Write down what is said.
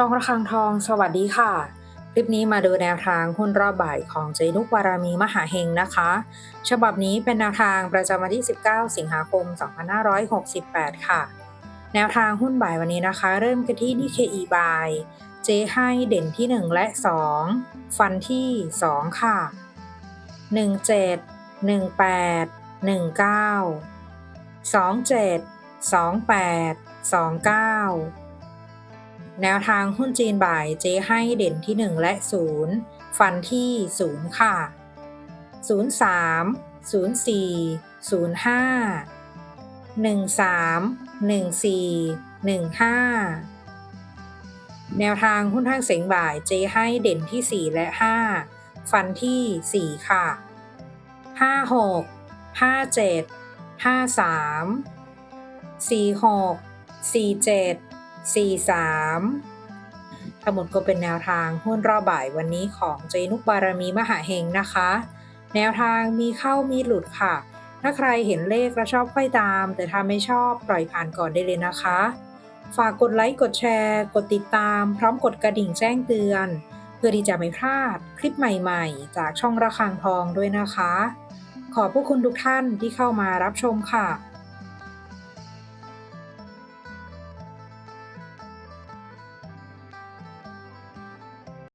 ช่องระฆังทอง สวัสดีค่ะ คลิปนี้มาดูแนวทางหุ้นรอบบ่ายของเจนุกบารามีมหาเฮงนะคะ ฉบับนี้เป็นแนวทางประจำวันที่ 19 สิงหาคม 2568 ค่ะ แนวทางหุ้นบ่ายวันนี้นะคะ เริ่มกันที่นิเคอีบายเจให้เด่นที่ 1 และ 2 ฟันที่ 2 ค่ะ 17 18 19 27 28 29 แนวทางหุ้นจีนบ่ายเจ๊ให้เด่นที่ 1 และ 0 ฟันที่ 0 ค่ะ 03 04 05 13 14 15 แนวทางหุ้นห้างเสียงบ่ายเจ๊ให้เด่นที่ 4 และ 5 ฟันที่ 4 ค่ะ 56 57 53 46 47 43 ทั้งหมดก็เป็นแนวทางหุ้นรอบบ่ายวันนี้ของเจนุกบารมีมหาเฮงนะคะ แนวทางมีเข้ามีหลุดค่ะ ถ้าใครเห็นเลขแล้วชอบค่อยตาม แต่ถ้าไม่ชอบปล่อยผ่านก่อนได้เลยนะคะ ฝากกดไลค์กดแชร์ กดติดตาม พร้อมกดกระดิ่งแจ้งเตือน เพื่อที่จะไม่พลาดคลิปใหม่ๆ จากช่องระฆังทองด้วยนะคะ ขอบพระคุณทุกท่านที่เข้ามารับชมค่ะ